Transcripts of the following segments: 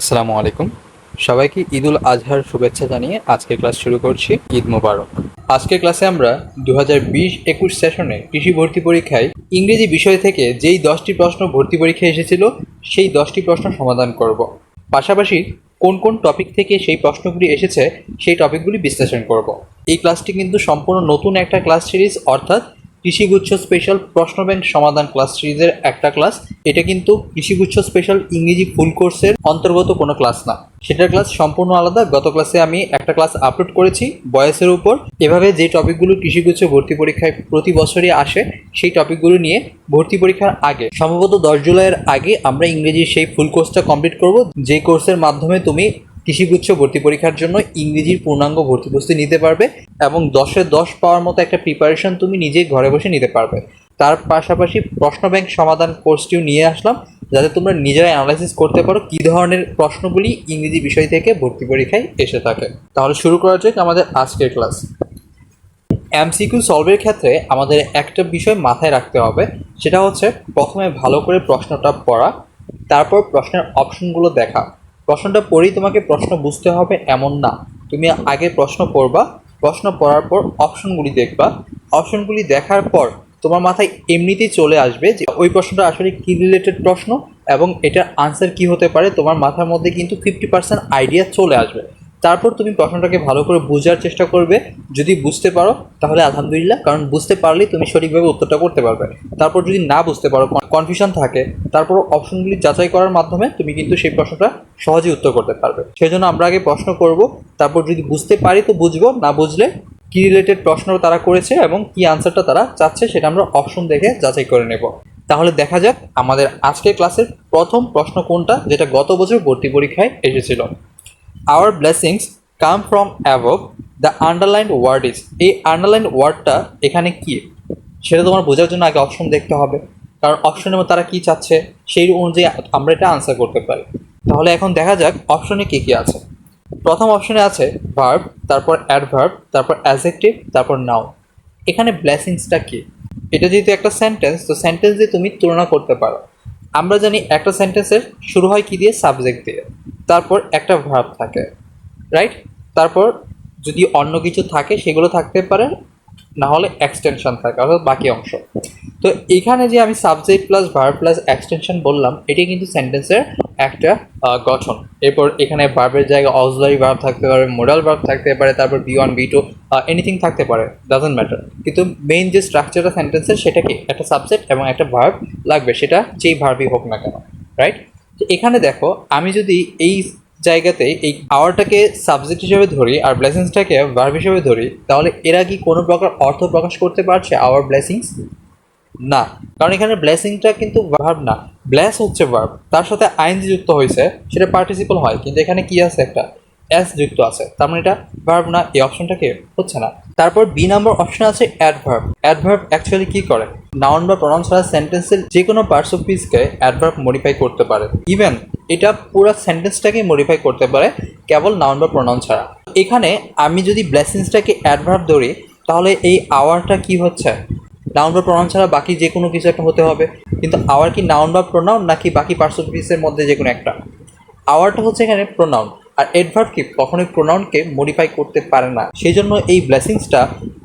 আসসালামু আলাইকুম। সবাইকে ঈদ উল আজহার শুভেচ্ছা জানিয়ে আজকের ক্লাস শুরু করছি। ঈদ মোবারক। আজকের ক্লাসে আমরা দু হাজার বিশ একুশ সেশনে কৃষি ভর্তি পরীক্ষায় ইংরেজি বিষয় থেকে যেই দশটি প্রশ্ন ভর্তি পরীক্ষায় এসেছিল, সেই দশটি প্রশ্ন সমাধান করব। পাশাপাশি কোন কোন টপিক থেকে সেই প্রশ্নগুলি এসেছে, সেই টপিকগুলি বিশ্লেষণ করব। এই ক্লাসটি কিন্তু সম্পূর্ণ নতুন একটা ক্লাস সিরিজ, অর্থাৎ কৃষিগুচ্ছ স্পেশাল প্রশ্ন ব্যাংক সমাধান ক্লাস সিরিজের একটা ক্লাস এটা কিন্তু কৃষিগুচ্ছ স্পেশাল ইংরেজি ফুল কোর্সের অন্তর্গত কোনো ক্লাস না। সেটার ক্লাস সম্পূর্ণ আলাদা। গত ক্লাসে আমি একটা ক্লাস আপলোড করেছি বয়সের উপর। এভাবে যে টপিকগুলো কৃষিগুচ্ছ ভর্তি পরীক্ষায় প্রতি বছরই আসে, সেই টপিকগুলো নিয়ে ভর্তি পরীক্ষার আগে, সম্ভবত দশ জুলাইয়ের আগে আমরা ইংরেজির সেই ফুল কোর্সটা কমপ্লিট করব। যে কোর্সের মাধ্যমে তুমি কৃষিগুচ্ছ ভর্তি পরীক্ষার জন্য ইংরেজির পূর্ণাঙ্গ ভর্তি প্রস্তুতি নিতে পারবে এবং দশে দশ পাওয়ার মতো একটা প্রিপারেশন তুমি নিজেই ঘরে বসে নিতে পারবে। তার পাশাপাশি প্রশ্ন ব্যাংক সমাধান কোর্সটিও নিয়ে আসলাম, যাতে তোমরা নিজেরা অ্যানালাইসিস করতে পারো কী ধরনের প্রশ্নগুলি ইংরেজি বিষয় থেকে ভর্তি পরীক্ষায় এসে থাকে। তাহলে শুরু করা যাক আমাদের আজকের ক্লাস এমসিকিউ সলভের ক্ষেত্রে আমাদের একটা বিষয় মাথায় রাখতে হবে, সেটা হচ্ছে প্রথমে ভালো করে প্রশ্নটা পড়া, তারপর প্রশ্নের অপশনগুলো দেখা। প্রশ্নটা পড়েই তোমাকে প্রশ্ন বুঝতে হবে এমন না। তুমি আগে প্রশ্ন পড়বা, প্রশ্ন পড়ার পর অপশনগুলি দেখবা। অপশনগুলি দেখার পর তোমার মাথায় এমনিতেই চলে আসবে যে ওই প্রশ্নটা আসলে কী রিলেটেড প্রশ্ন এবং এটার আনসার কি হতে পারে। তোমার মাথার মধ্যে কিন্তু ফিফটি পার্সেন্ট আইডিয়া চলে আসবে। তারপর তুমি প্রশ্নটাকে ভালো করে বোঝার চেষ্টা করবে। যদি বুঝতে পারো, তাহলে আলহামদুলিল্লাহ, কারণ বুঝতে পারলেই তুমি সঠিকভাবে উত্তরটা করতে পারবে। তারপর যদি না বুঝতে পারো কনফিউশন থাকে তারপর অপশনগুলি যাচাই করার মাধ্যমে তুমি কিন্তু সেই প্রশ্নটা সহজেই উত্তর করতে পারবে। সেই জন্য আমরা আগে প্রশ্ন করব, তারপর যদি বুঝতে পারি তো বুঝব, না বুঝলে কি রিলেটেড প্রশ্ন তারা করেছে এবং কি আনসারটা তারা চাচ্ছে সেটা আমরা অপশন দেখে যাচাই করে নেব। তাহলে দেখা যাক আমাদের আজকের ক্লাসের প্রথম প্রশ্ন কোনটা, যেটা গত বছর ভর্তি পরীক্ষায় এসেছিল। Our blessings come from above the underline word is এই আন্ডারলাইন ওয়ার্ডটা এখানে কি? সেটা তোমার বোঝার জন্য আগে অপশন দেখতে হবে। কারণ অপশনের মধ্যে তারা কি চাচ্ছে? সেই অনুযায়ী আমরা এটা আনসার করতে পারি। তাহলে এখন দেখা যাক অপশনে কি কি আছে। প্রথম অপশনে আছে ভার্ব তারপর অ্যাডভার্ব তারপর অ্যাজেক্টিভ তারপর নাউন এখানে ব্লেসিংসটা কি? এটা যেহেতু একটা সেন্টেন্স তো সেন্টেন্স দিয়ে তুমি তুলনা করতে পারো। আমরা জানি একটা সেন্টেন্সের শুরু হয় কি দিয়ে? সাবজেক্ট দিয়ে। তারপর একটা ভার্ব থাকে রাইট তারপর যদি অন্য কিছু থাকে, সেগুলো থাকতে পারে, না হলে এক্সটেনশন থাকে, অর্থাৎ বাকি অংশ। তো এখানে যে আমি subject plus verb plus extension বললাম, এটি কিন্তু সেন্টেন্সের একটা গঠন। এরপর এখানে ভার্বের জায়গায় অক্সিলারি ভার্ব থাকতে পারে মোডাল ভার্ব থাকতে পারে, তারপর B one B two anything থাকতে পারে ডাজেন্ট ম্যাটার কিন্তু মেইন যে স্ট্রাকচারটা সেন্টেন্সের সেটা কি একটা সাবজেক্ট এবং একটা ভার্ব লাগবে, সেটা যেই ভার্বই হোক না কেন রাইট এখানে দেখো, আমি যদি এই জায়গাতে এই আওয়ারটাকে সাবজেক্ট হিসেবে ধরি আর ব্লেসিংসটাকে ভার্ব হিসেবে ধরি, তাহলে এরা কি কোনো প্রকার অর্থ প্রকাশ করতে পারছে আওয়ার ব্লেসিংস না। কারণ এখানে ব্লেসিংটা কিন্তু ভার্ব না। ব্লেস হচ্ছে ভার্ব তার সাথে আইন যুক্ত হয়েছে, সেটা পার্টিসিপল হয়। কিন্তু এখানে কি আছে একটা? এস যুক্ত আছে। তার মানে এটা ভার্ব না, এই অপশনটা কি হচ্ছে না। তারপর বি নাম্বার অপশন আছে অ্যাডভার্ব অ্যাডভার্ব অ্যাকচুয়ালি কি করে? নাউন বা প্রনাউন ছাড়া সেন্টেন্সের যে কোনো পার্টস অফ পিসকে অ্যাডভার্ব মডিফাই করতে পারে। ইভেন এটা পুরো সেন্টেন্সটাকে মডিফাই করতে পারে, কেবল নাউন বা প্রনাউন ছাড়া। এখানে আমি যদি ব্লেসিংসটাকে অ্যাডভার্ব ধরি, তাহলে এই আওয়ারটা কি হচ্ছে? নাউন বা প্রোনাউন ছাড়া বাকি যে কোনো কিছু একটা হতে হবে। কিন্তু আওয়ার কি নাউন বা প্রোনাউন নাকি বাকি পার্টস অফ স্পিচের মধ্যে যে কোনো একটা? আওয়ারটা হচ্ছে এখানে প্রোনাউন আর অ্যাডভার্ব কি কখনোই প্রোনাউনকে মডিফাই করতে পারে না। সেই জন্য এই ব্লেসিংসটা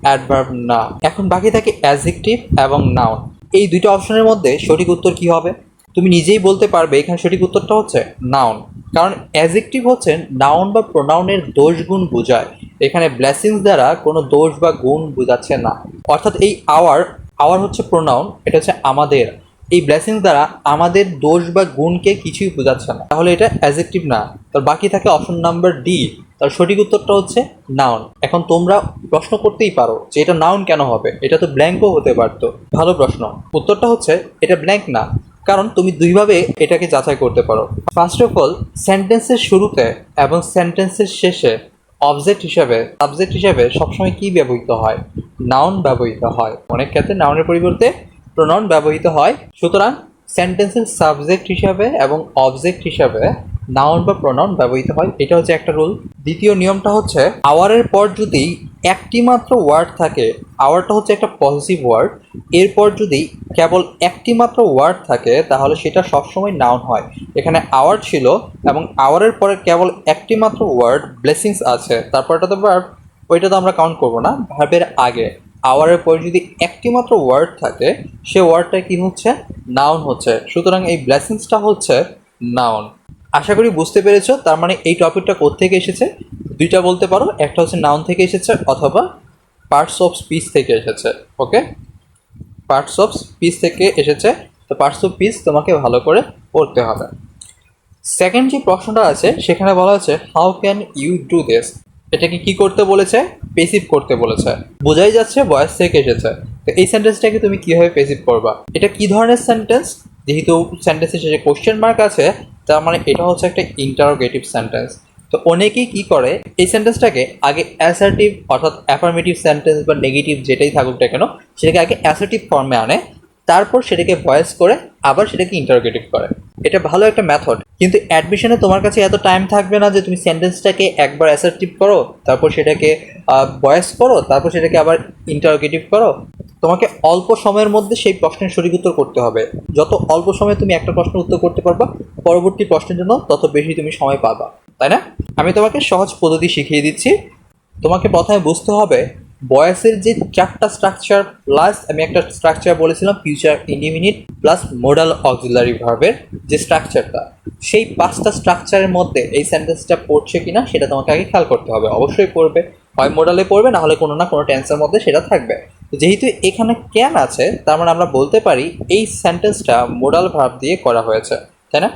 অ্যাডভার্ব না। এখন বাকি থাকে অ্যাজেক্টিভ এবং নাউন এই দুইটা অপশনের মধ্যে সঠিক উত্তর কি হবে? তুমি নিজেই বলতে পারবে, এখানে সঠিক উত্তরটা হচ্ছে নাউন কারণ অ্যাজেক্টিভ হচ্ছে নাউন বা প্রোনাউনের দোষ গুণ বোঝায়। এখানে ব্লেসিংস দ্বারা কোনো দোষ বা গুণ বোঝাচ্ছে না। অর্থাৎ এই আওয়ার আওয়ার হচ্ছে প্রোনাউন এটা হচ্ছে আমাদের। এই ব্লেসিং দ্বারা আমাদের দোষ বা গুণকে কিছুই বোঝাচ্ছে না। তাহলে এটা অ্যাজেক্টিভ না তার বাকি থাকে অপশন নাম্বার ডি তার সঠিক উত্তরটা হচ্ছে নাউন এখন তোমরা প্রশ্ন করতেই পারো যে এটা নাউন কেন হবে? এটা তো ব্ল্যাঙ্কও হতে পারতো। ভালো প্রশ্ন। উত্তরটা হচ্ছে এটা ব্ল্যাঙ্ক না। কারণ তুমি দুইভাবে এটাকে যাচাই করতে পারো। ফার্স্ট অফ অল সেন্টেন্সের শুরুতে এবং সেন্টেন্সের শেষে অবজেক্ট হিসাবে সাবজেক্ট হিসাবে সবসময় কি ব্যবহৃত হয়? নাউন ব্যবহৃত হয়। অনেক ক্ষেত্রে নাউনের পরিবর্তে প্রোনাউন ব্যবহৃত হয়। সুতরাং সেন্টেন্সের সাবজেক্ট হিসাবে এবং অবজেক্ট হিসাবে নাউন বা প্রোনাউন ব্যবহৃত হয়। এটা হচ্ছে একটা রুল দ্বিতীয় নিয়মটা হচ্ছে আওয়ারের পর যদি একটি মাত্র ওয়ার্ড থাকে আওয়ারটা হচ্ছে একটা পজিটিভ ওয়ার্ড এরপর যদি কেবল একটি মাত্র ওয়ার্ড থাকে, তাহলে সেটা সবসময় নাউন হয়। এখানে আওয়ার ছিল এবং আওয়ারের পরে কেবল একটি মাত্র ওয়ার্ড ব্লেসিংস আছে। তারপরটা তো ভার্ব ওইটা তো আমরা কাউন্ট করব না। ভার্বের আগে। আওয়ারের পরে যদি একটি মাত্র ওয়ার্ড থাকে, সে ওয়ার্ডটা কি হচ্ছে? নাউন হচ্ছে। সুতরাং এই ব্লেসিংসটা হচ্ছে নাউন আশা করি বুঝতে পেরেছ, তার মানে এই টপিকটা কোত্থেকে এসেছে? দুইটা বলতে পারো, একটা হচ্ছে নাউন থেকে এসেছে, অথবা পার্টস অফ স্পিচ থেকে এসেছে ওকে পার্টস অফ স্পিচ থেকে এসেছে, তো পার্টস অফ স্পিচ তোমাকে ভালো করে পড়তে হবে। সেকেন্ড যে প্রশ্নটা আছে, সেখানে বলা আছে how can you do this এটাকে কি করতে বলেছে? পেসিভ করতে বলেছে। বোঝাই যাচ্ছে বয়স থেকে এসেছে। তো এই সেন্টেন্সটাকে তুমি কীভাবে পেসিভ করবা? এটা কি ধরনের সেন্টেন্স যেহেতু সেন্টেন্সের শেষে কোশ্চেন মার্ক আছে, তার মানে এটা হচ্ছে একটা ইন্টারোগেটিভ সেন্টেন্স তো অনেকেই কি করে, এই সেন্টেন্সটাকে আগে অ্যাসার্টিভ অর্থাৎ অ্যাফার্মেটিভ সেন্টেন্স বা নেগেটিভ যেটাই থাকুক না কেন, সেটাকে আগে অ্যাসার্টিভ ফর্মে আনে। তারপর সেটাকে ভয়েস করে আবার সেটাকে ইন্টারোগেটিভ করে। এটা ভালো একটা মেথড কিন্তু অ্যাডমিশনে তোমার কাছে এত টাইম থাকবে না যে তুমি সেন্টেন্সটাকে একবার অ্যাসার্টিভ করো, তারপর সেটাকে ভয়েস করো, তারপর সেটাকে আবার ইন্টারোগেটিভ করো। তোমাকে অল্প সময়ের মধ্যে সেই প্রশ্নের সঠিক উত্তর করতে হবে। যত অল্প সময়ে তুমি একটা প্রশ্নের উত্তর করতে পারবা, পরবর্তী প্রশ্নের জন্য তত বেশি তুমি সময় পাবা। তাই না? আমি তোমাকে সহজ পদ্ধতি শিখিয়ে দিচ্ছি। তোমাকে প্রথমে বুঝতে হবে বয়সের যে চারটা স্ট্রাকচার প্লাস আমি একটা স্ট্রাকচার বলেছিলাম future indefinite plus modal auxiliary ভার্বের যে স্ট্রাকচারটা সেই পাঁচটা স্ট্রাকচারের মধ্যে এই সেন্টেন্সটা পড়ছে কিনা, সেটা তোমাকে আগে খেয়াল করতে হবে। অবশ্যই পড়বে। হয় মোডালে পড়বে, না হলে কোনো না কোনো টেন্সের মধ্যে সেটা থাকবে। যেহেতু এখানে ক্যান আছে, তার মানে আমরা বলতে পারি এই সেন্টেন্সটা মোডাল ভার্ব দিয়ে করা হয়েছে, তাই না?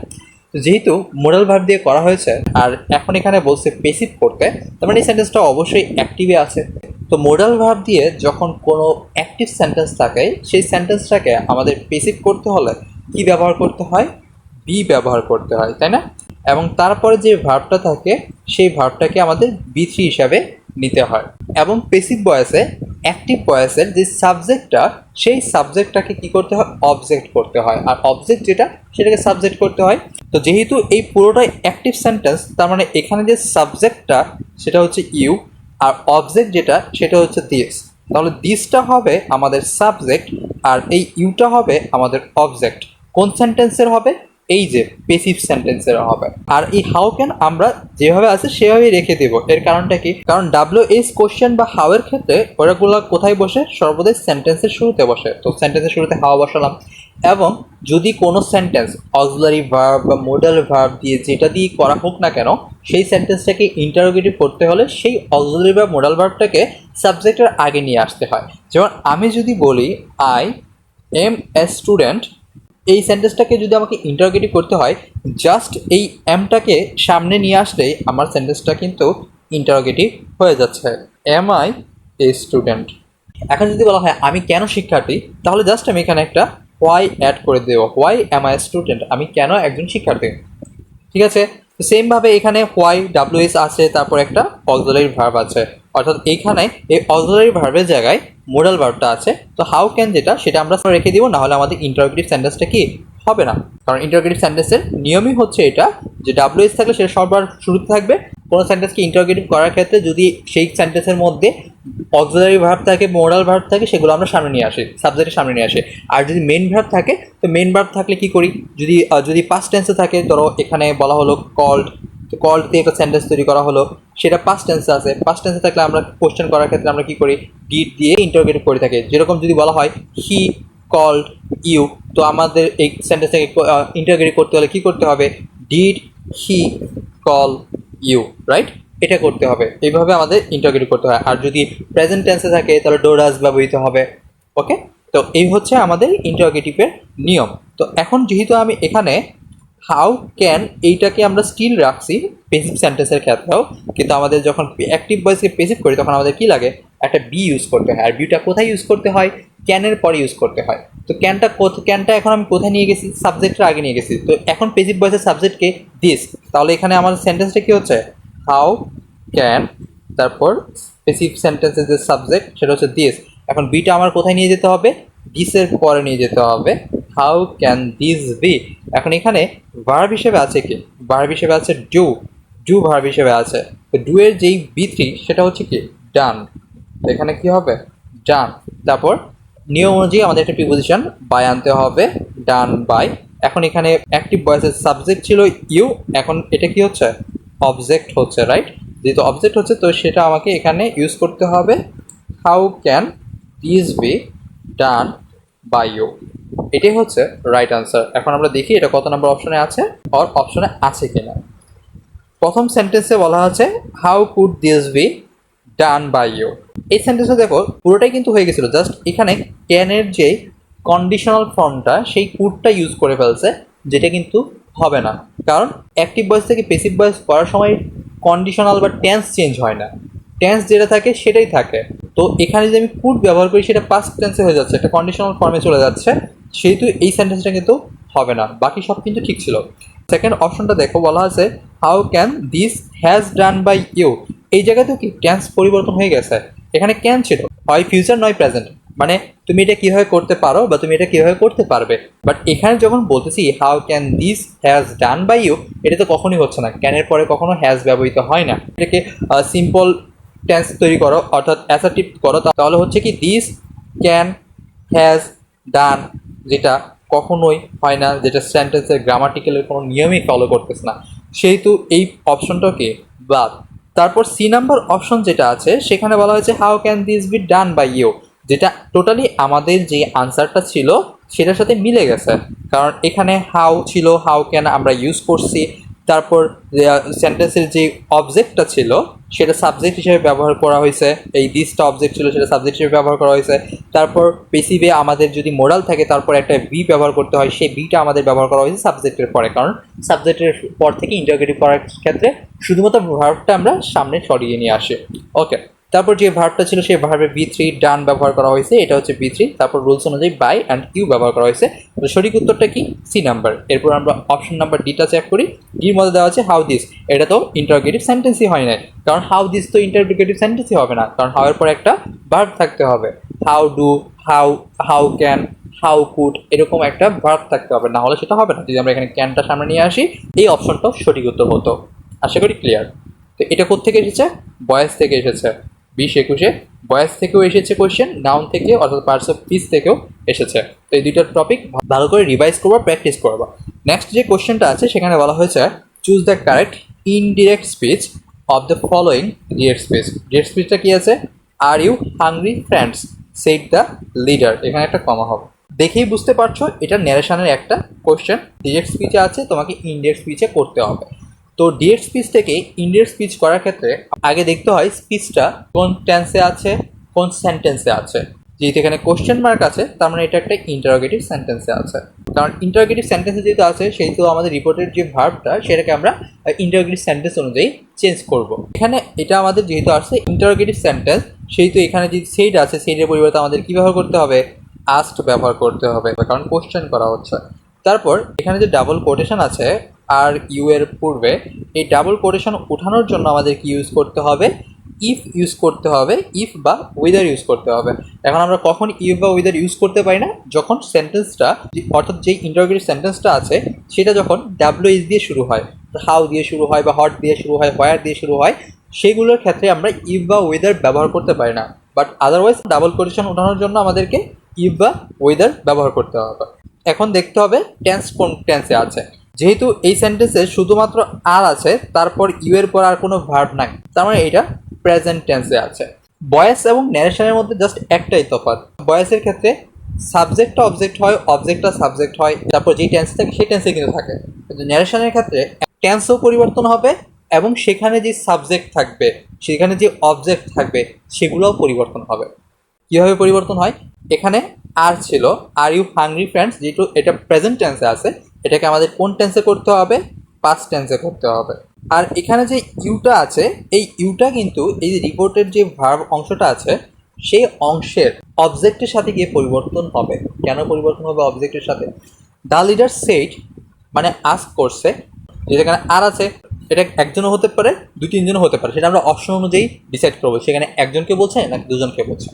যেহেতু মোডাল ভার্ব দিয়ে করা হয়েছে, আর এখন এখানে বলছে পেসিভ করতে, তার মানে এই সেন্টেন্সটা অবশ্যই অ্যাক্টিভে আছে। তো মোডাল ভার্ব দিয়ে যখন কোনো অ্যাক্টিভ সেন্টেন্স থাকে, সেই সেন্টেন্সটাকে আমাদের পেসিভ করতে হলে কি ব্যবহার করতে হয়? বি ব্যবহার করতে হয়, তাই না? এবং তারপরে যে ভার্বটা থাকে, সেই ভার্বটাকে আমাদের বি থ্রি হিসাবে নিতে হয়। এবং পেসিভ বয়সে অ্যাক্টিভ বয়সের যে সাবজেক্টটা সেই সাবজেক্টটাকে কি করতে হয়? অবজেক্ট করতে হয়। আর অবজেক্ট যেটা, সেটাকে সাবজেক্ট করতে হয়। তো যেহেতু এই পুরোটাই অ্যাক্টিভ সেন্টেন্স তার মানে এখানে যে সাবজেক্টটা সেটা হচ্ছে ইউ আর অবজেক্ট যেটা, সেটা হচ্ছে দিস তাহলে দিসটা হবে আমাদের সাবজেক্ট আর এই ইউটা হবে আমাদের অবজেক্ট কোন সেন্টেন্সের হবে? এই যে পেসিভ সেন্টেন্সের হবে আর এই হাউ ক্যান আমরা যেভাবে আছে সেভাবেই রেখে দেব। এর কারণটা কি? কারণ ডাব্লিউ এস কোশ্চেন বা হাউ এর ক্ষেত্রে ওরাগুলো কোথায় বসে? সর্বদাই সেন্টেন্সের শুরুতে বসে। তো সেন্টেন্সের শুরুতে হাওয়া বসালাম। এবং যদি কোনো সেন্টেন্স অক্সিলারি ভার্ব বা মোডাল ভার্ব দিয়ে যেটা দিয়ে করা হোক না কেন, সেই সেন্টেন্সটাকে ইন্টারোগেটিভ করতে হলে সেই অক্সিলারি বা মোডাল ভার্বটাকে সাবজেক্টের আগে নিয়ে আসতে হয়। যেমন আমি যদি বলি আই এম এ স্টুডেন্ট এই সেন্টেন্সটাকে যদি আমাকে ইন্টারোগেটিভ করতে হয় জাস্ট এই এমটাকে সামনে নিয়ে আসলেই আমার সেন্টেন্সটা কিন্তু ইন্টারোগেটিভ হয়ে যাচ্ছে। এম আই এ স্টুডেন্ট এখন যদি বলা হয়, আমি কেন শিক্ষার্থী? তাহলে জাস্ট আমি এখানে একটা হোয়াই অ্যাড করে দেবো। হোয়াই এম আই স্টুডেন্ট আমি কেন একজন শিক্ষার্থী? ঠিক আছে? সেমভাবে এখানে হোয়াই ডাব্লিউ এস আছে, তারপর একটা অক্সিলারি ভার্ব আছে। অর্থাৎ এইখানে এই অক্সিলারি ভার্বের জায়গায় মোডাল ভার্বটা আছে। তো হাউ ক্যান যেটা, সেটা আমরা রেখে দিব, নাহলে আমাদের ইন্টারোগেটিভ সেন্টেন্সটা কি হবে না। কারণ ইন্টারোগেটিভ সেন্টেন্সের নিয়মই হচ্ছে এটা, যে ডাব্লিউ এস থাকলে সেটা সবার শুরুতে থাকবে কোনো সেন্টেন্সকে ইন্টারোগেটিভ করার ক্ষেত্রে যদি সেই সেন্টেন্সের মধ্যে অক্সিলারি ভার্ব থাকে মোরাল ভার্ব থাকে, সেগুলো আমরা সামনে নিয়ে আসি সাবজেক্টের সামনে নিয়ে আসি। আর যদি মেন ভার্ব থাকে, তো মেন ভার্ব থাকলে কি করি? যদি যদি পাস্ট টেন্সে থাকে, ধরো এখানে বলা হলো কল্ড তো কল্ড দিয়ে একটা সেন্টেন্স তৈরি করা হলো, সেটা পাস্ট টেন্সে আছে। পাস্ট টেন্সে থাকলে আমরা কোশ্চেন করার ক্ষেত্রে আমরা কি করি? ডিড দিয়ে ইন্টারোগেটিভ করে থাকি। যেরকম যদি বলা হয় হি কল্ড ইউ তো আমাদের এই সেন্টেন্সটাকে ইন্টারোগেটিভ করতে হলে কি করতে হবে? Did he call you right এটা করতে হবে। এইভাবে আমাদের ইন্টারোগেটিভ করতে হয়। আর যদি প্রেজেন্ট টেন্সে থাকে, তাহলে ডোরাস ব্যবহৃত হবে। ওকে তো এই হচ্ছে আমাদের ইন্টারোগেটিভের নিয়ম। তো এখন যেহেতু আমি এখানে হাউ ক্যান এইটাকে আমরা স্টিল রাখছি পেসিভ সেন্টেন্সের ক্ষেত্রেও, কিন্তু আমাদের যখন অ্যাক্টিভ ভয়েসকে পেসিভ করি, তখন আমাদের কী লাগে? একটা বি ইউজ করতে হয়। আর বিটা কোথায় ইউজ করতে হয়? ক্যানের পরে ইউজ করতে হয়। তো ক্যানটা ক্যানটা এখন আমি কোথায় নিয়ে গেছি? সাবজেক্টের আগে নিয়ে গেছি। তো এখন পেসিভ ভয়েসের সাবজেক্টকে দিস তাহলে এখানে আমার সেন্টেন্সটা কি হচ্ছে? হাউ ক্যান তারপর পেসিভ সেন্টেন্সের যে সাবজেক্ট সেটা হচ্ছে দিস এখন বিটা আমার কোথায় নিয়ে যেতে হবে? দিসের পরে নিয়ে যেতে হবে। হাউ ক্যান দিস বি এখন এখানে ভার্ব হিসেবে আছে কি? ভার্ব হিসেবে আছে ডু ডু ভার্ব হিসেবে আছে। তো ডু এর যেই বি থ্রি সেটা হচ্ছে কি? ডান এখানে কি হবে? ডান তারপর নিয়ম অনুযায়ী আমাদের একটা প্রিপোজিশন বাই আনতে হবে ডান বাই এখন এখানে অ্যাক্টিভ ভয়েসের সাবজেক্ট ছিল ইউ এখন এটা কি হচ্ছে? অবজেক্ট হচ্ছে রাইট যেহেতু অবজেক্ট হচ্ছে, তো সেটা আমাকে এখানে ইউজ করতে হবে। How can this be done by you এটাই হচ্ছে রাইট আনসার এখন আমরা দেখি এটা কত নম্বর অপশনে আছে আর অপশনে আছে কিনা। প্রথম সেন্টেন্সে বলা আছে how could this be done by you এই সেন্টেন্সে দেখো, পুরোটাই কিন্তু হয়ে গেছিল। জাস্ট এখানে ক্যানের যে কন্ডিশনাল ফর্মটা সেই কুডটা ইউজ করে ফেলছে, যেটা কিন্তু হবে না। কারণ অ্যাক্টিভ ভয়েস থেকে পেসিভ ভয়েস করার সময় কন্ডিশনাল বা টেন্স চেঞ্জ হয় না। টেন্স যেটা থাকে, সেটাই থাকে। তো এখানে যদি আমি কুড ব্যবহার করি, সেটা পাস্ট টেন্সে হয়ে যাচ্ছে, একটা কন্ডিশনাল ফর্মে চলে যাচ্ছে, সেহেতু এই সেন্টেন্সটা কিন্তু হবে না। বাকি সব কিন্তু ঠিক ছিল। সেকেন্ড অপশনটা দেখো, বলা আছে how can this has done by you এই জায়গাতেও কি টেন্স পরিবর্তন হয়ে গেছে? এখানে ক্যান ছিল। হয় ফিউচার নয় প্রেজেন্ট মানে তুমি এটা কীভাবে করতে পারো বা তুমি এটা কীভাবে করতে পারবে? বাট এখানে যখন বলতেছি how can this has done by you এটা তো কখনোই হচ্ছে না। ক্যানের পরে কখনো হ্যাজ ব্যবহৃত হয় না। এটাকে সিম্পল টেন্স তৈরি করো, অর্থাৎ অ্যাসার্টিভ করো। তাহলে হচ্ছে কি দিস ক্যান হ্যাজ ডান যেটা কখনোই হয় না, যেটা সেন্টেন্সের গ্রামাটিক্যালের কোনো নিয়মই ফলো করতেছে না। সেহেতু এই অপশনটাকে বাদ তারপর সি নাম্বার অপশন যেটা আছে, সেখানে বলা হয়েছে how can this be done by you যেটা টোটালি আমাদের যে আনসারটা ছিল, সেটার সাথে মিলে গেছে। কারণ এখানে হাউ ছিল হাউ ক্যান আমরা ইউজ করছি তারপর সেন্টেন্সের যে অবজেক্টটা ছিল, সেটা সাবজেক্ট হিসেবে ব্যবহার করা হয়েছে। এই দিসটা অবজেক্ট ছিল, সেটা সাবজেক্ট হিসেবে ব্যবহার করা হয়েছে। তারপর পেসিভে আমাদের যদি মোরাল থাকে, তারপর একটা বি ব্যবহার করতে হয়, সেই বিটা আমাদের ব্যবহার করা হয়েছে সাবজেক্টের পরে। কারণ সাবজেক্টের পর থেকে ইন্টারগ্রেটিভ করার ক্ষেত্রে শুধুমাত্র ভার্বটা আমরা সামনে সরিয়ে নিয়ে আসি। ওকে তারপর যে ভার্বটা ছিল সেই ভার্বে বি থ্রি ডান ব্যবহার করা হয়েছে, এটা হচ্ছে বি থ্রি তারপর রুলস অনুযায়ী বাই অ্যান্ড ইউ ব্যবহার করা হয়েছে। তো সঠিক উত্তরটা কি? সি নাম্বার এরপর আমরা অপশন নাম্বার ডিটা চেক করি। ডির মধ্যে দেওয়া আছে হাউ দিস এটা তো ইন্টারগেটিভ সেন্টেন্সই হয় না কারণ হাউ দিস তো ইন্টারগেটিভ সেন্টেন্সই হবে না। কারণ হাউ এর পর একটা ভার্ব থাকতে হবে। How do how how can how could এরকম একটা ভার্ব থাকতে হবে। না হলে সেটা হবে না। যদি আমরা এখানে ক্যানটা সামনে নিয়ে আসি, এই অপশনটাও সঠিক উত্তর হতো। আশা করি ক্লিয়ার তো এটা কোথেকে এসেছে? বয়স থেকে এসেছে। বিশ একুশে বয়স থেকেও এসেছে কোয়েশ্চেন নাউন থেকে অর্থাৎ পার্টস অফ পিস থেকেও এসেছে। তো এই দুইটার টপিক ভালো করে রিভাইজ করব প্র্যাকটিস করব। নেক্সট যে কোয়েশ্চেনটা আছে, সেখানে বলা হয়েছে choose the correct indirect speech of the following direct speech direct স্পিচটা কী আছে? Are you hungry friends said the leader এখানে একটা কমা হবে। দেখেই বুঝতে পারছ, এটা ন্যারেশনের একটা কোয়েশ্চেন ডিরেক্ট স্পিচে আছে, তোমাকে ইনডিরেক্ট স্পিচে করতে হবে। তো ডিরেক্ট স্পিচ থেকে ইনডিরেক্ট স্পিচ করার ক্ষেত্রে আগে দেখতে হয় স্পিচটা কোন টেন্সে আছে, কোন সেন্টেন্সে আছে। যেহেতু এখানে কোশ্চেন মার্ক আছে, তার মানে এটা একটা ইন্টারোগেটিভ সেন্টেন্সে আছে। কারণ ইন্টারোগেটিভ সেন্টেন্সে যেহেতু আছে, সেহেতু আমাদের রিপোর্টের যে ভার্বটা সেটাকে আমরা ইন্টারোগেটিভ সেন্টেন্স অনুযায়ী চেঞ্জ করব। এখানে এটা আমাদের যেহেতু আসছে ইন্টারোগেটিভ সেন্টেন্স সেহেতু এখানে যে সেইড আছে সেইডের পরিবর্তে আমাদের কী ব্যবহার করতে হবে? আস্ট ব্যবহার করতে হবে, কারণ কোশ্চেন করা হচ্ছে। তারপর এখানে যে ডাবল কোটেশন আছে আর ইউ এর পূর্বে এই ডাবল কোটেশন ওঠানোর জন্য আমাদের কি ইউজ করতে হবে ইফ ইউজ করতে হবে ইফ বা ওয়েদার ইউজ করতে হবে। এখন আমরা কখন ইফ বা ওয়েদার ইউজ করতে পারি না, যখন সেন্টেন্সটা অর্থাৎ যেই ইন্টারোগেটিভ সেন্টেন্সটা আছে, সেটা যখন ডাব্লিউ এস দিয়ে শুরু হয় হাউ দিয়ে শুরু হয় বা হট দিয়ে শুরু হয় হোয়ার দিয়ে শুরু হয়, সেগুলোর ক্ষেত্রে আমরা ইফ বা ওয়েদার ব্যবহার করতে পারি না। বাট আদারওয়াইজ ডাবল কোটেশন ওঠানোর জন্য আমাদেরকে ইফ বা ওয়েদার ব্যবহার করতে হবে। এখন দেখতে হবে টেন্স কোন টেন্সে আছে। যেহেতু এই সেন্টেন্সে শুধুমাত্র আর আছে, তারপর ইউ এর পর আর কোনো ভার্ব নাই। তার মানে এটা প্রেজেন্ট টেন্সে আছে। বয়েস এবং ন্যারেশনের মধ্যে জাস্ট একটাই তফাৎ। বয়েসের ক্ষেত্রে সাবজেক্টটা অবজেক্ট হয় অবজেক্টটা সাবজেক্ট হয়, তারপর যেই টেন্স থাকে, সেই টেন্সে কিন্তু থাকে। কিন্তু ন্যারেশনের ক্ষেত্রে টেন্সও পরিবর্তন হবে এবং সেখানে যে সাবজেক্ট থাকবে, সেখানে যে অবজেক্ট থাকবে, সেগুলোও পরিবর্তন হবে। কীভাবে পরিবর্তন হয়? এখানে আর ছিল আর ইউ হাংরি ফ্রেন্ডস যেহেতু এটা প্রেজেন্ট টেন্সে আছে এটাকে আমাদের কোন টেন্সে করতে হবে? পাস্ট টেন্সে করতে হবে। আর এখানে যে ইউটা আছে, এই ইউটা কিন্তু এই রিপোর্টের যে ভার্ব অংশটা আছে, সেই অংশের অবজেক্টের সাথে গিয়ে পরিবর্তন হবে। কেন পরিবর্তন হবে অবজেক্টের সাথে? দ্য লিডার সেট মানে আস্ক করছে যেখানে আর আছে, এটা একজনও হতে পারে দু তিনজনও হতে পারে, সেটা আমরা অপশন অনুযায়ী ডিসাইড করব। সেখানে একজনকে বলছে নাকি দুজনকে বলছে?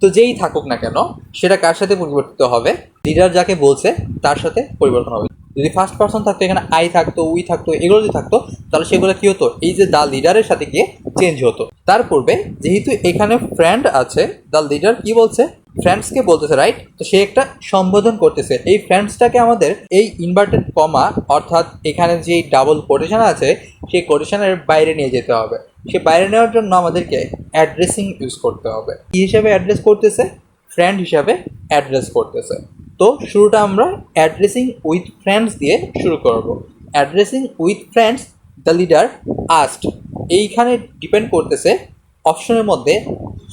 তো যেই থাকুক না কেন, সেটা কার সাথে পরিবর্তিত হবে? লিডার যাকে বলছে, তার সাথে পরিবর্তন হবে। যদি ফার্স্ট পার্সন থাকতো, এখানে আই থাকতো উই থাকতো, এগুলো যদি থাকতো, তাহলে সেগুলো কি হতো? এই যে দ্য লিডারের সাথে গিয়ে চেঞ্জ হতো। তার পূর্বে যেহেতু এখানে ফ্রেন্ড আছে দ্য লিডার কি বলছে? ফ্রেন্ডসকে বলতেছে রাইট তো সে একটা সম্বোধন করতেছে। এই ফ্রেন্ডসটাকে আমাদের এই ইনভার্টেড কমা অর্থাৎ এখানে যে ডাবল কোটেশন আছে, সেই কোটেশনের বাইরে নিয়ে যেতে হবে। সে বাইরে নেওয়ার জন্য আমাদেরকে অ্যাড্রেসিং ইউজ করতে হবে। কী হিসাবে অ্যাড্রেস করতেছে? ফ্রেন্ড হিসাবে অ্যাড্রেস করতেছে। তো শুরুটা আমরা অ্যাড্রেসিং উইথ ফ্রেন্ডস দিয়ে শুরু করব। Addressing with friends the leader asked এইখানে ডিপেন্ড করতেছে অপশনের মধ্যে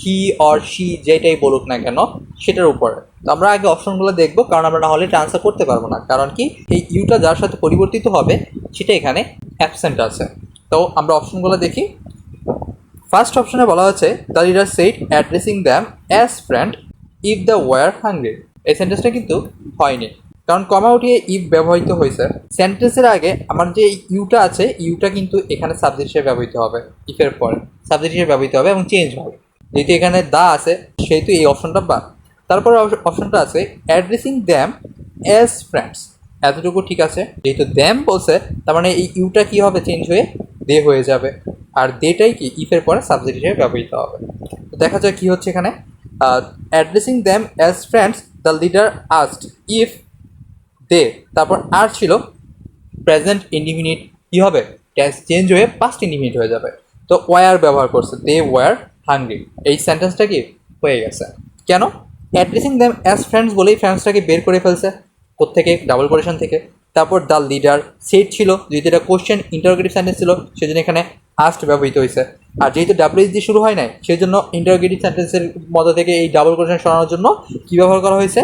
হি অর শি যেটাই বলুক না কেন, সেটার উপরে। তো আমরা আগে অপশনগুলো দেখব, কারণ আমরা না হলে ট্রান্সফার করতে পারব না। কারণ কি, এই ইউটা যার সাথে পরিবর্তিত হবে, সেটা এখানে অ্যাবসেন্ট আছে। তো আমরা অপশনগুলো দেখি। ফার্স্ট অপশনে বলা হচ্ছে the leader said addressing them as friend if the were hungry এই সেন্টেন্সটা কিন্তু হয়নি। কারণ কমা উঠিয়ে ইফ ব্যবহৃত হয়েছে। সেন্টেন্সের আগে আমার যে ইউটা আছে ইউটা কিন্তু এখানে সাবজেক্ট হিসেবে ব্যবহৃত হবে। ইফের পরে সাবজেক্ট হিসেবে ব্যবহৃত হবে এবং চেঞ্জ হবে। যেহেতু এখানে দা আছে, সেহেতু এই অপশনটা বাদ তারপরে অপশনটা আছে অ্যাড্রেসিং দ্যাম অ্যাজ ফ্রেন্ডস এতটুকু ঠিক আছে। যেহেতু দ্যাম বলছে, তার মানে এই ইউটা কী হবে চেঞ্জ হয়ে দে হয়ে যাবে। আর দেটাই কি? ইফের পরে সাবজেক্ট হিসেবে ব্যবহৃত হবে। তো দেখা যায় কি হচ্ছে এখানে। Addressing them as friends the leader asked if they তারপর আর ছিল প্রেজেন্ট ইন্ডিমিনিট কী হবে? ট্যান্স চেঞ্জ হয়ে পাস্ট ইন্ডিমিনিট হয়ে যাবে। তো ওয়ার ব্যবহার করছে? দে ওয়ার হাঙ্গ্রি এই সেন্টেন্সটা কি? হয়ে গেছে। কেন? অ্যাড্রেসিং দ্যাম অ্যাজ ফ্রেন্ডস বলেই ফ্রেন্ডসটাকে বের করে ফেলছে। কোত্থেকে ডাবল কোরেশন থেকে। তারপর দ্য লিডার সেট ছিল, যেহেতু এটা কোশ্চেন ইন্টারোগেটিভ সেন্টেন্স ছিল, সেজন্য এখানে আস্ট ব্যবহৃত হয়েছে। আর যেহেতু ডাব্লিউ দিয়ে শুরু হয় নাই সেই জন্য ইন্টারোগেটিভ সেন্টেন্সের মধ্যে থেকে এই ডাবল কোশ্চেন সরানোর জন্য কী ব্যবহার করা হয়েছে?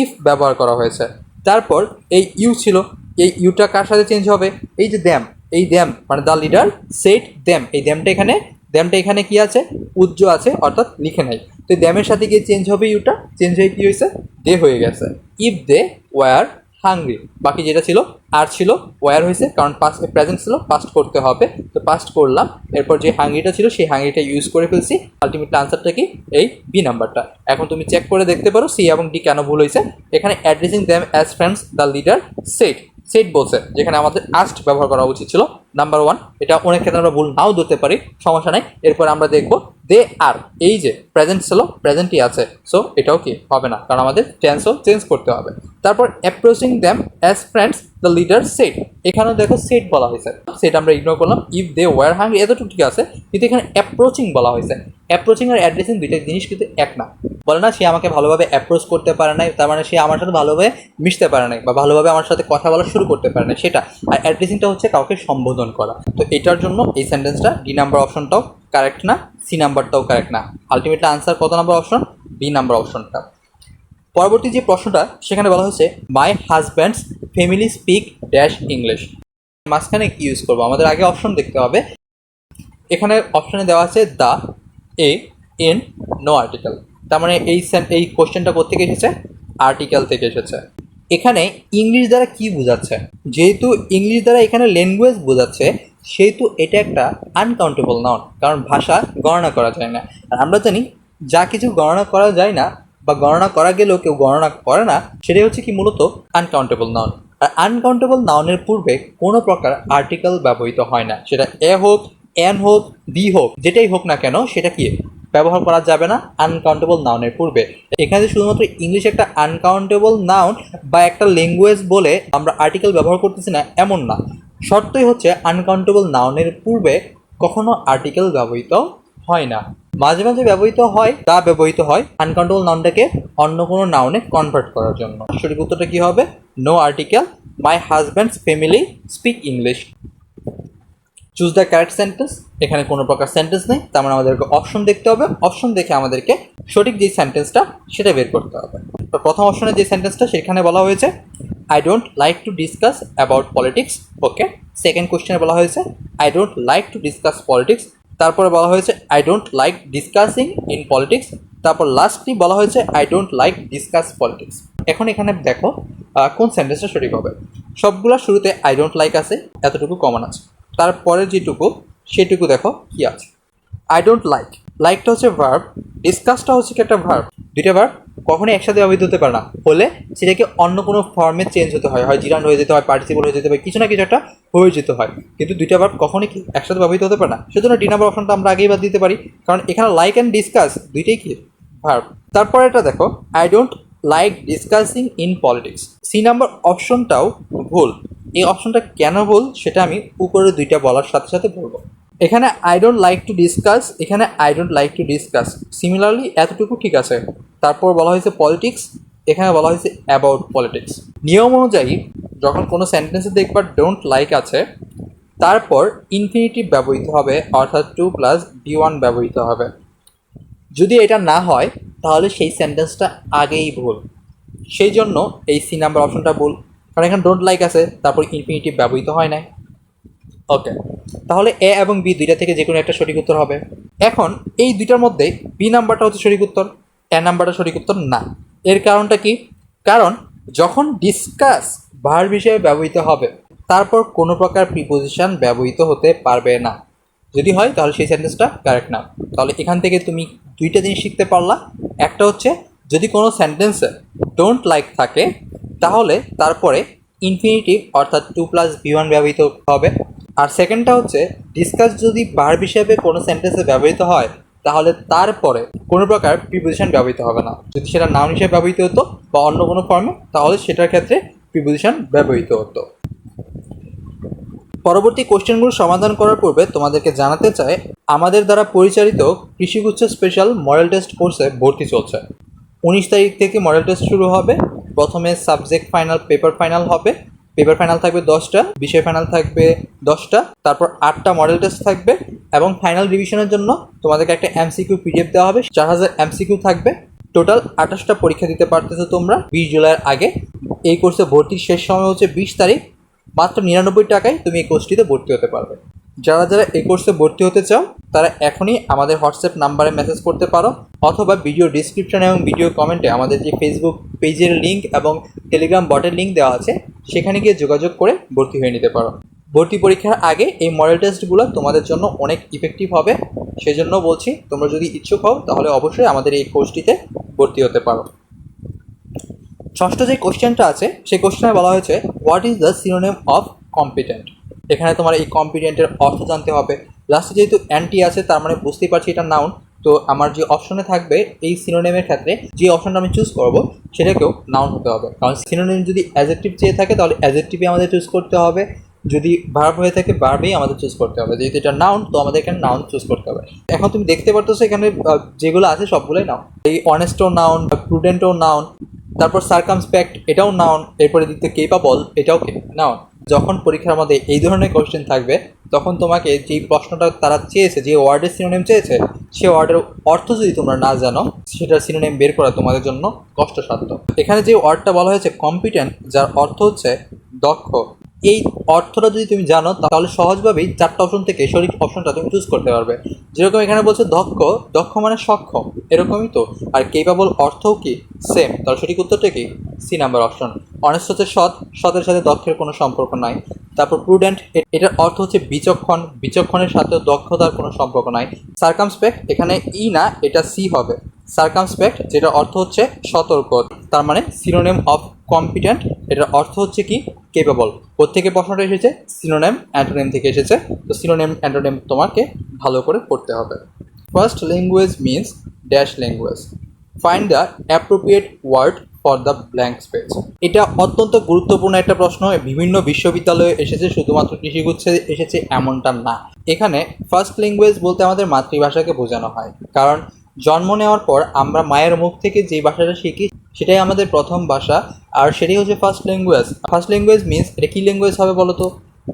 ইফ ব্যবহার করা হয়েছে। তারপর এই ইউ ছিল, এই ইউটা কার সাথে চেঞ্জ হবে? এই যে দ্যাম এই দ্যাম মানে দ্য লিডার সেট দ্যাম এই দ্যামটা এখানে দ্যামটা এখানে কি আছে? উজ্জ আছে, অর্থাৎ লিখে নাই তো দ্যামের সাথে গিয়ে চেঞ্জ হবে ইউটা চেঞ্জ হয়ে কী হয়েছে? দে হয়ে গেছে। ইফ দে ওয়ার হাংরি বাকি যেটা ছিল, আর ছিল ওয়ার হয়েছে, কারণ পাস্ট প্রেজেন্ট ছিল পাস্ট করতে হবে। তো পাস্ট করলাম। এরপর যে হাঙ্গিটা ছিল, সেই হাঙ্গিটা ইউজ করে ফেলছি। আলটিমেট আনসারটা কি? এই বি নাম্বারটা এখন তুমি চেক করে দেখতে পারো সি এবং ডি কেন ভুল হয়েছে। এখানে addressing them as friends the leader said said বলছে, যেখানে আমাদের আস্ট ব্যবহার করা উচিত ছিল। নাম্বার ওয়ান এটা অনেক ক্ষেত্রে আমরা ভুল নাও ধরতে পারি, সমস্যা নাই। এরপর আমরা দেখব দে আর এই যে প্রেজেন্ট ছিল প্রেজেন্টই আছে। সো এটাও কি? হবে না, কারণ আমাদের টেন্সও চেঞ্জ করতে হবে। তারপর approaching them as friends the leader said এখানেও দেখো সেট বলা হয়েছে। সেট আমরা ইগনোর করলাম ইফ দে ওয়ার হাং এতটুকু ঠিক আছে, কিন্তু এখানে অ্যাপ্রোচিং বলা হয়েছে। অ্যাপ্রোচিং আর অ্যাড্রেসিং দুইটা জিনিস কিন্তু এক না। বলে না, সে আমাকে ভালোভাবে অ্যাপ্রোচ করতে পারে নাই, তার মানে সে আমার সাথে ভালোভাবে মিশতে পারে নাই, বা ভালোভাবে আমার সাথে কথা বলা শুরু করতে পারে না সেটা। আর অ্যাড্রেসিংটা হচ্ছে কাউকে সম্বোধন করা। তো এটার জন্য এই সেন্টেন্সটা ডি নাম্বার অপশনটাও কারেক্ট না সি নাম্বারটাও কারেক্ট না। আলটিমেটলি আনসার কত নাম্বার অপশন বি নাম্বার অপশনটা পরবর্তী যে প্রশ্নটা, সেখানে বলা হয়েছে my husband's family speak dash English মাঝখানে কি ইউজ করব? আমাদের আগে অপশন দেখতে হবে। এখানে অপশনে দেওয়া আছে the a an no article তার মানে এই এই কোশ্চেনটা কোথেকে এসেছে? আর্টিকেল থেকে এসেছে। এখানে ইংলিশ দ্বারা কি বোঝাচ্ছে? যেহেতু ইংলিশ দ্বারা এখানে ল্যাঙ্গুয়েজ বোঝাচ্ছে, সেহেতু এটা একটা আনকাউন্টেবল নাউন কারণ ভাষা গণনা করা যায় না। আর আমরা জানি, যা কিছু গণনা করা যায় না, বা গণনা করা গেলেও কেউ গণনা করে না, সেটাই হচ্ছে কি মূলত আনকাউন্টেবল নাউন আর আনকাউন্টেবল নাউনের পূর্বে কোনো প্রকার আর্টিকেল ব্যবহৃত হয় না। সেটা এ হোক এন হোক বি হোক, যেটাই হোক না কেন, সেটা কি? ব্যবহার করা যাবে না আনকাউন্টেবল নাউনের পূর্বে। এখানে শুধুমাত্র ইংলিশ একটা আনকাউন্টেবল নাউন বা একটা ল্যাঙ্গুয়েজ বলে আমরা আর্টিকেল ব্যবহার করতেছি না, এমন না। শর্তই হচ্ছে আনকাউন্টেবল নাউনের পূর্বে কখনো আর্টিকেল ব্যবহৃত হয় না। মাঝে মাঝে ব্যবহৃত হয়, তা ব্যবহৃত হয় আনকাউন্টেবল নাউনটাকে অন্য কোনো নাউনে কনভার্ট করার জন্য। সঠিক উত্তরটা কী হবে? No article my husband's family speak English choose the correct sentence এখানে কোনো প্রকার সেন্টেন্স নেই। তার মানে আমাদেরকে অপশন দেখতে হবে। অপশন দেখে আমাদেরকে সঠিক যে সেন্টেন্সটা সেটা বের করতে হবে। তো প্রথম অপশনে যে সেন্টেন্সটা সেখানে বলা হয়েছে I don't like to discuss about politics okay second কোশ্চেনে বলা হয়েছে I don't like to discuss politics তারপরে বলা হয়েছে I don't like discussing in politics তারপর লাস্টলি বলা হয়েছে I don't like discuss politics এখন এখানে দেখো কোন সেন্টেন্সটা সঠিক হবে। সবগুলা শুরুতে আই ডোন্ট লাইক আছে, এতটুকু কমন আছে। তারপরে যেটুকু, সেটুকু দেখো কি আছে। আই ডোন্ট লাইক লাইকটা হচ্ছে ভার্ব ডিসকাসটা হচ্ছে কি একটা ভার্ব দুইটা ভার্ব কখনোই একসাথে ব্যবহৃত হতে পারে না। হলে সেটাকে অন্য কোনো ফর্মে চেঞ্জ হতে হয়। হয় জিরান হয়ে যেতে হয় পার্টিসিপল হয়ে যেতে হয় কিছু না কিছু একটা হয়ে যেতে হয়। কিন্তু দুইটা ভার্ব কখনই কি একসাথে ব্যবহৃত হতে পারে না। সেজন্য ডি নাম্বার অপশনটা আমরা আগেই বাদ দিতে পারি। কারণ এখানে লাইক অ্যান্ড ডিসকাস দুইটাই কি ভার্ব তারপরে এটা দেখো I don't like discussing in politics C number অপশনটাও ভুল। এই অপশনটা কেন ভুল সেটা আমি উপরে দুইটা বলার সাথে সাথে বলব। এখানে I don't like to discuss এখানে I don't like to discuss similarly এতটুকু ঠিক আছে। তারপর বলা হয়েছে পলিটিক্স এখানে বলা হয়েছে অ্যাবাউট পলিটিক্স নিয়ম অনুযায়ী, যখন কোনো সেন্টেন্সে দেখবার ডোন্ট লাইক আছে, তারপর ইনফিনিটিভ ব্যবহৃত হবে, অর্থাৎ টু প্লাস বি ওয়ান ব্যবহৃত হবে। যদি এটা না হয়, তাহলে সেই সেন্টেন্সটা আগেই ভুল। সেই জন্য এই সি নাম্বার অপশনটা ভুল। কারণ এখানে ডোন্ট লাইক আছে, তারপর ইনফিনিটিভ ব্যবহৃত হয় নাই। ওকে তাহলে এ এবং বি দুইটা থেকে যে কোনো একটা সঠিক উত্তর হবে। এখন এই দুইটার মধ্যে বি নাম্বারটা হচ্ছে সঠিক উত্তর এ নাম্বারটা সঠিক উত্তর না। এর কারণটা কি? কারণ যখন ডিসকাস ভার হিসেবে ব্যবহৃত হবে, তারপর কোনো প্রকার প্রিপোজিশন ব্যবহৃত হতে পারবে না। যদি হয়, তাহলে সেই সেন্টেন্সটা কারেক্ট না তাহলে এখান থেকে তুমি দুইটা জিনিস শিখতে পারলা। একটা হচ্ছে যদি কোনো সেন্টেন্সে ডোন্ট লাইক থাকে, তাহলে তারপরে ইনফিনিটিভ অর্থাৎ টু প্লাস বি ওয়ান ব্যবহৃত হবে। আর সেকেন্ডটা হচ্ছে ডিসকাস যদি ভার্ব হিসেবে কোনো সেন্টেন্সে ব্যবহৃত হয়, তাহলে তারপরে কোনো প্রকার প্রিপোজিশন ব্যবহৃত হবে না। যদি সেটা নাউন হিসেবে ব্যবহৃত হতো বা অন্য কোনো ফর্মে তাহলে সেটার ক্ষেত্রে প্রিপোজিশন ব্যবহৃত হতো। পরবর্তী কোশ্চেনগুলো সমাধান করার পূর্বে তোমাদেরকে জানাতে চাই, আমাদের দ্বারা পরিচালিত কৃষিগুচ্ছ স্পেশাল মডেল টেস্ট কোর্সে ভর্তি চলছে। উনিশ তারিখ থেকে মডেল টেস্ট শুরু হবে। প্রথমে সাবজেক্ট ফাইনাল পেপার ফাইনাল হবে। পেপার ফাইনাল থাকবে দশটা, বিষয় ফাইনাল থাকবে দশটা, তারপর আটটা মডেল টেস্ট থাকবে এবং ফাইনাল রিভিশনের জন্য তোমাদেরকে একটা এমসিকিউ পিডিএফ দেওয়া হবে। চার হাজার এমসিকিউ থাকবে। টোটাল আঠাশটা পরীক্ষা দিতে পারতেছো তোমরা বিশ জুলাইয়ের আগে। এই কোর্সে ভর্তির শেষ সময় হচ্ছে বিশ তারিখ। মাত্র নিরানব্বই টাকায় তুমি এই কোর্সটিতে ভর্তি হতে পারবে। যারা যারা এই কোর্সে ভর্তি হতে চাও, তারা এখনই আমাদের হোয়াটসঅ্যাপ নাম্বারে মেসেজ করতে পারো, অথবা ভিডিও ডিসক্রিপশন এবং ভিডিও কমেন্টে আমাদের যে ফেসবুক পেজের লিঙ্ক এবং টেলিগ্রাম বটের লিঙ্ক দেওয়া আছে, সেখানে গিয়ে যোগাযোগ করে ভর্তি হয়ে নিতে পারো। ভর্তি পরীক্ষার আগে এই মডেল টেস্টগুলো তোমাদের জন্য অনেক ইফেক্টিভ হবে, সেজন্য বলছি, তোমরা যদি ইচ্ছুক হও, তাহলে অবশ্যই আমাদের এই কোর্সটিতে ভর্তি হতে পারো। ষষ্ঠ যে কোশ্চেনটা আছে, সেই কোশ্চেনে বলা হয়েছে what is the synonym of competent এখানে তোমার এই কম্পিটেন্টের অর্থ জানতে হবে। লাস্টে যেহেতু অ্যান্টি আছে, তার মানে বুঝতেই পারছি এটা নাউন তো আমার যে অপশনে থাকবে, এই সিনোনেমের ক্ষেত্রে যে অপশনটা আমি চুজ করব, সেটাকেও নাউন হতে হবে। কারণ সিনোনেম যদি অ্যাজেক্টিভ চেয়ে থাকে, তাহলে অ্যাজেক্টিভই আমাদের চুজ করতে হবে। যদি ভার্ব হয়ে থাকে ভার্বেই আমাদের চুজ করতে হবে। যেহেতু এটা নাউন তো আমাদের এখানে নাউন চুজ করতে হবে। এখন তুমি দেখতে পারতেছো এখানে যেগুলো আছে সবগুলোই নাউন এই অনেস্টও নাউন প্রুডেন্টও নাউন তারপর সার্কামস্পেক্ট এটাও নাউন এরপরে দিতে কেপাবল এটাও নাউন যখন পরীক্ষার মধ্যে এই ধরনের কোয়েশ্চেন থাকবে, তখন তোমাকে যে প্রশ্নটা তারা চেয়েছে, যে ওয়ার্ডের সিনোনেম চেয়েছে, সে ওয়ার্ডের অর্থ যদি তোমরা না জানো, সেটার সিনোনেম বের করা তোমাদের জন্য কষ্টসাধ্য। এখানে যে ওয়ার্ডটা বলা হয়েছে কম্পিটেন্ট যার অর্থ হচ্ছে দক্ষ এই অর্থটা যদি তুমি জানো, তাহলে সহজভাবেই চারটা অপশন থেকে সঠিক অপশনটা তুমি চুজ করতে পারবে। যেরকম এখানে বলছে দক্ষ দক্ষ মানে সক্ষম, এরকমই তো। আর কেপাবল অর্থও কি? সেম তার সঠিক উত্তরটা কি? সি নাম্বার অপশন অনেস্ট হচ্ছে সৎ, সতের সাথে দক্ষের কোনো সম্পর্ক নাই। তারপর প্রুডেন্ট এটার অর্থ হচ্ছে বিচক্ষণ। বিচক্ষণের সাথেও দক্ষতার কোনো সম্পর্ক নাই। সার্কামস্পেক্ট এখানে ই না, এটা সি হবে। সার্কামস্পেক্ট যেটা অর্থ হচ্ছে সতর্ক, তার মানে সিনোনেম অফ কম্পিটেন্ট এটার অর্থ হচ্ছে কি? কেপেবল থেকে প্রশ্নটা এসেছে? সিনোনেম অ্যান্টোনেম থেকে এসেছে। তো সিনোনেম অ্যান্টোনেম তোমাকে ভালো করে পড়তে হবে। First language means dash language find the appropriate word for the blank space এটা অত্যন্ত গুরুত্বপূর্ণ একটা প্রশ্ন। বিভিন্ন বিশ্ববিদ্যালয়ে এসেছে, শুধুমাত্র কৃষিগুচ্ছে এসেছে এমনটা না। এখানে ফার্স্ট ল্যাঙ্গুয়েজ বলতে আমাদের মাতৃভাষাকে বোঝানো হয়। কারণ জন্ম নেওয়ার পর আমরা মায়ের মুখ থেকে যে ভাষাটা শিখি, সেটাই আমাদের প্রথম ভাষা। আর সেটাই হচ্ছে first language first language means এটা কী ল্যাঙ্গুয়েজ হবে বলো তো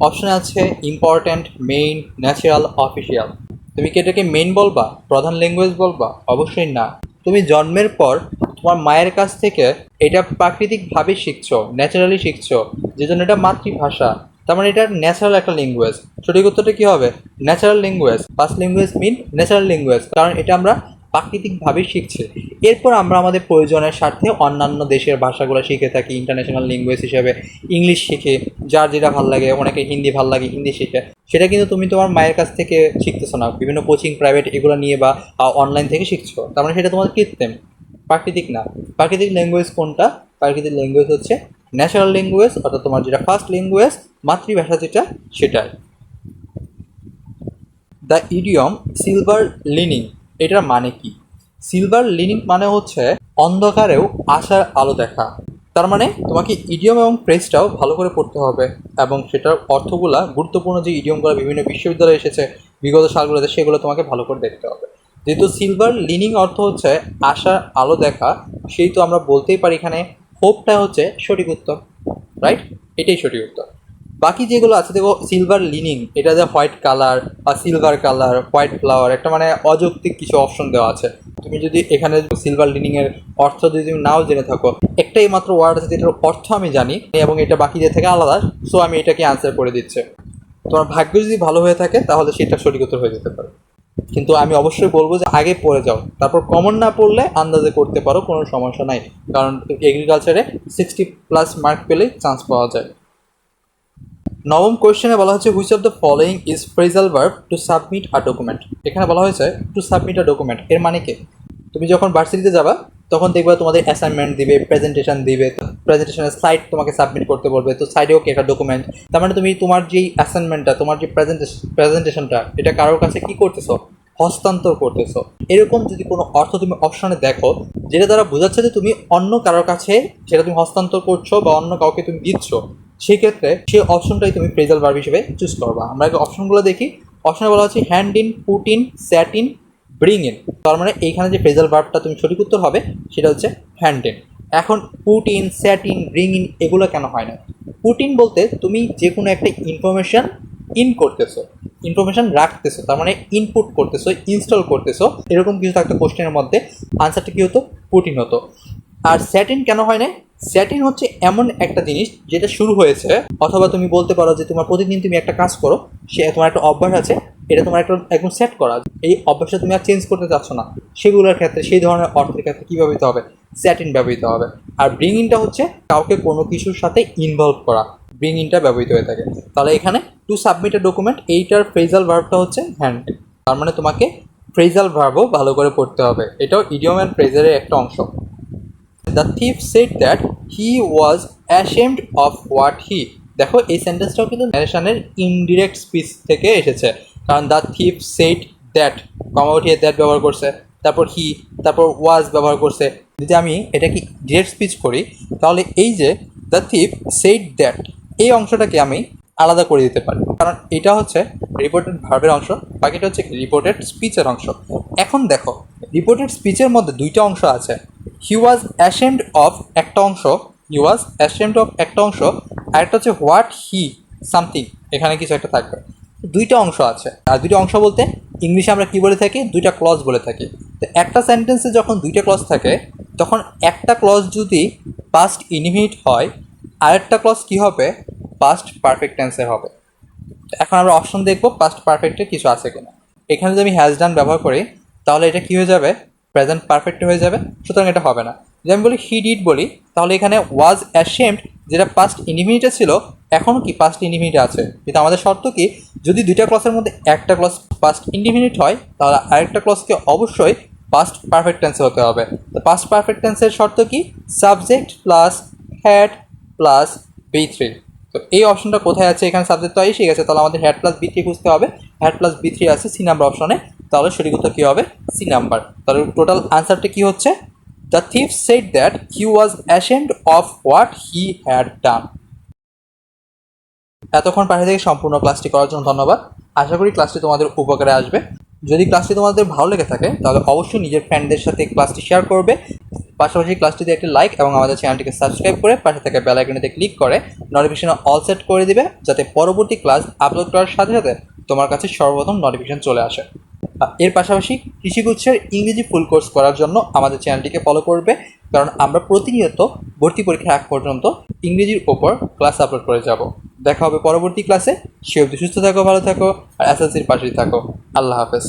অপশনে আছে ইম্পর্ট্যান্ট মেইন ন্যাচারাল অফিসিয়াল তুমি কি এটাকে মেইন বলবা? প্রধান ল্যাঙ্গুয়েজ বলবা? অবশ্যই না। তুমি জন্মের পর তোমার মায়ের কাছ থেকে এটা প্রাকৃতিকভাবে শিখছো ন্যাচারালি শিখছো, যে জন্য এটা মাতৃভাষা। তার মানে এটা ন্যাচারাল একটা ল্যাঙ্গুয়েজ সঠিক উত্তরটা কী হবে? Natural language first language mean natural language কারণ এটা আমরা প্রাকৃতিকভাবে শিখছে। এরপর আমরা আমাদের প্রয়োজনের স্বার্থে অন্যান্য দেশের ভাষাগুলো শিখে থাকি ইন্টারন্যাশনাল ল্যাঙ্গুয়েজ হিসেবে ইংলিশ শিখে, যার যেটা ভালো লাগে, অনেকে হিন্দি ভালো লাগে, হিন্দি শিখে। সেটা কিন্তু তুমি তোমার মায়ের কাছ থেকে শিখতেছো না। বিভিন্ন কোচিং প্রাইভেট এগুলো নিয়ে বা অনলাইন থেকে শিখছো। তার মানে সেটা তোমার কৃত্রিম। প্রাকৃতিক না। প্রাকৃতিক ল্যাঙ্গুয়েজ কোনটা? প্রাকৃতিক ল্যাঙ্গুয়েজ হচ্ছে ন্যাচারাল ল্যাঙ্গুয়েজ অর্থাৎ তোমার যেটা ফার্স্ট ল্যাঙ্গুয়েজ মাতৃভাষা যেটা, সেটাই। দ্য ইডিয়ম সিলভার লিনিং এটার মানে কি? সিলভার লিনিং মানে হচ্ছে অন্ধকারেও আশার আলো দেখা। তার মানে তোমাকে ইডিয়ম এবং প্রেসটাও ভালো করে পড়তে হবে এবং সেটার অর্থগুলা, গুরুত্বপূর্ণ যে ইডিয়মগুলো বিভিন্ন বিশ্ববিদ্যালয়ে এসেছে, বিগত সালগুলোতে, সেগুলো তোমাকে ভালো করে দেখতে হবে। যেহেতু সিলভার লিনিং অর্থ হচ্ছে আশার আলো দেখা, সেই তো আমরা বলতেই পারি এখানে হোপটা হচ্ছে সঠিক উত্তর রাইট এটাই সঠিক উত্তর। বাকি যেগুলো আছে, দেখো সিলভার লিনিং এটা যে হোয়াইট কালার বা সিলভার কালার হোয়াইট ফ্লাওয়ার একটা মানে অযৌক্তিক কিছু অপশন দেওয়া আছে। তুমি যদি এখানে সিলভার লিনিং এর অর্থ যদি তুমি নাও জেনে থাকো, একটাই মাত্র ওয়ার্ড আছে যেটার অর্থ আমি জানি এবং এটা বাকিদের থেকে আলাদা সো আমি এটাকে আনসার করে দিচ্ছি। তোমার ভাগ্য যদি ভালো হয়ে থাকে, তাহলে সেটা সঠিক উত্তর হয়ে যেতে পারে। কিন্তু আমি অবশ্যই বলব যে আগে পড়ে যাও, তারপর কমন না পড়লে আন্দাজে করতে পারো, কোনো সমস্যা নাই। কারণ এগ্রিকালচারে সিক্সটি প্লাস মার্ক পেলেই চান্স পাওয়া যায়। নবম কোয়েশ্চেনে বলা হচ্ছে which of the following is phrasal verb to submit a document এখানে বলা হয়েছে টু সাবমিট আ ডকুমেন্ট এর মানে কি? তুমি যখন ভার্সিটিতে যাবা, তখন দেখবা তোমাদের অ্যাসাইনমেন্ট দিবে প্রেজেন্টেশন দিবে প্রেজেন্টেশনের সাইট তোমাকে সাবমিট করতে বলবে, তো সাইডেও কি একটা ডকুমেন্ট তার মানে তুমি তোমার যেই অ্যাসাইনমেন্টটা তোমার যে প্রেজেন্টেশন প্রেজেন্টেশনটা এটা কারোর কাছে কি করতেছো? হস্তান্তর করতেছো। এরকম যদি কোনো অর্থ তুমি অপশনে দেখো, যেটা দ্বারা বোঝাচ্ছে যে তুমি অন্য কারোর কাছে সেটা তুমি হস্তান্তর করছ বা অন্য কাউকে তুমি দিচ্ছ সেই ক্ষেত্রে সেই অপশনটাই তুমি ফ্রেজাল ভার্ব হিসেবে চুজ করবা। আমরা আগে অপশনগুলো দেখি। অপশনে বলা হচ্ছে hand in put in sat in bring in তার মানে এইখানে যে ফ্রেজাল ভার্বটা তুমি সঠিক উত্তর হবে, সেটা হচ্ছে হ্যান্ড ইন এখন put in sat in bring in এগুলো কেন হয় না? পুট ইন বলতে তুমি যে কোনো একটা ইনফরমেশন ইন করতেছো ইনফরমেশন রাখতেছো, তার মানে ইনপুট করতেছো ইনস্টল করতেছো, এরকম কিছু থাকতো কোশ্চেনের মধ্যে। আনসারটা কী হতো? পুট ইন হতো। আর স্যাট ইন কেন হয় না স্যাটিন হচ্ছে এমন একটা জিনিস যেটা শুরু হয়েছে, অথবা তুমি বলতে পারো যে তোমার প্রতিদিন তুমি একটা কাজ করো, সে তোমার একটা অভ্যাস আছে, এটা তোমার একটা একদম সেট করা। এই অভ্যাসটা তুমি আর চেঞ্জ করতে চাচ্ছ না। সেগুলোর ক্ষেত্রে, সেই ধরনের অর্থের ক্ষেত্রে কী ব্যবহৃত হবে? স্যাটিন ব্যবহৃত হবে। আর ব্রিং ইনটা হচ্ছে কাউকে কোনো কিছুর সাথে ইনভলভ করা। ব্রিং ইনটা ব্যবহৃত হয়ে থাকে। তাহলে এখানে টু সাবমিট এ ডকুমেন্ট এইটার ফ্রেজাল ভার্বটা হচ্ছে হ্যান্ড তার মানে তোমাকে ফ্রেজাল ভার্বও ভালো করে পড়তে হবে। এটাও ইডিয়ম অ্যান্ড ফ্রেজারের একটা অংশ। The thief said that he was ashamed of what he দেখো, এই সেন্টেন্সটাও কিন্তু ন্যারেশনের ইনডিরেক্ট স্পিচ থেকে এসেছে। কারণ the thief said that comma উঠিয়ে দ্যাট ব্যবহার করছে, তারপর হি তারপর ওয়াজ ব্যবহার করছে। যদি আমি এটা কি ডিরেক্ট স্পিচ করি, তাহলে এই যে দ্য থিফ সেট দ্যাট এই অংশটাকে আমি আলাদা করে দিতে পারি। কারণ এটা হচ্ছে রিপোর্টেড ভার্বের অংশ, বাকিটা হচ্ছে রিপোর্টেড স্পিচের অংশ। এখন দেখো রিপোর্টেড স্পিচের মধ্যে দুইটা অংশ আছে। হি ওয়াজ অ্যাশেমড অফ একটা অংশ হি ওয়াজ অ্যাশেমড অফ একটা অংশ, আর একটা হচ্ছে হোয়াট হি সামথিং এখানে কিছু একটা থাকবে। দুইটা অংশ আছে। আর দুইটা অংশ বলতে ইংলিশে আমরা কি বলে থাকি? দুইটা ক্লজ বলে থাকি। তো একটা সেন্টেন্সে যখন দুইটা ক্লজ থাকে, তখন একটা ক্লজ যদি পাস্ট ইনহিট হয়, আরেকটা ক্লজ কি হবে? পাস্ট পারফেক্ট টেন্সের হবে। এখন আমরা অপশন দেখব পাস্ট পারফেক্টে কিছু আছে কিনা। এখানে যদি আমি হ্যাজ ডান ব্যবহার করি, তাহলে এটা কি হয়ে যাবে? প্রেজেন্ট পারফেক্ট হয়ে যাবে, সুতরাং এটা হবে না। যদি আমি বলি হি ডিড বলি, তাহলে এখানে ওয়াজ অ্যাশেমড যেটা পাস্ট ইনিমিনিটে ছিল, এখনও কি পাস্ট ইনিমিনিটে আছে? কিন্তু আমাদের শর্ত কি? যদি দুইটা ক্লাসের মধ্যে একটা ক্লাস পাস্ট ইন্ডিমিনিট হয়, তাহলে আরেকটা ক্লসকে অবশ্যই পাস্ট পারফেক্ট টেন্সে হতে হবে। তো পাস্ট পারফেক্ট টেন্সের শর্ত কি? Subject plus had plus B three তো এই অপশনটা কোথায় আছে? এখানে সাবজেক্ট তো এসে গেছে, তাহলে আমাদের হ্যাড প্লাস বি থ্রি খুঁজতে হবে। হ্যাড প্লাস বি থ্রি আছে সি নাম্বার অপশনে তাহলে সঠিক উত্তর কী হবে? সি নাম্বার তাহলে টোটাল আনসারটা কী হচ্ছে? The thief said that he was ashamed of what he had done এতক্ষণ পাশে থেকে সম্পূর্ণ ক্লাসটি করার জন্য ধন্যবাদ। আশা করি ক্লাসটি তোমাদের উপকারে আসবে। যদি ক্লাসটি তোমাদের ভালো লেগে থাকে, তাহলে অবশ্যই নিজের ফ্রেন্ডদের সাথে ক্লাসটি শেয়ার করবে। পাশাপাশি ক্লাসটিতে একটি লাইক এবং আমাদের চ্যানেলটিকে সাবস্ক্রাইব করে পাশে থাকা বেল আইকনেতে ক্লিক করে নোটিফিকেশন অল সেট করে দিবে, যাতে পরবর্তী ক্লাস আপলোড করার সাথে সাথে তোমার কাছে সর্বপ্রথম নোটিফিকেশন চলে আসে। এর পাশাপাশি কৃষিগুচ্ছের ইংরেজি ফুল কোর্স করার জন্য আমাদের চ্যানেলটিকে ফলো করবে, কারণ আমরা প্রতিনিয়ত ভর্তি পরীক্ষার আগ পর্যন্ত ইংরেজির ওপর ক্লাস আপলোড করে যাব। দেখা হবে পরবর্তী ক্লাসে সে অবধি সুস্থ থাকো, ভালো থাকো, আর এসএলসির পাশেই থাকো। আল্লাহ হাফেজ।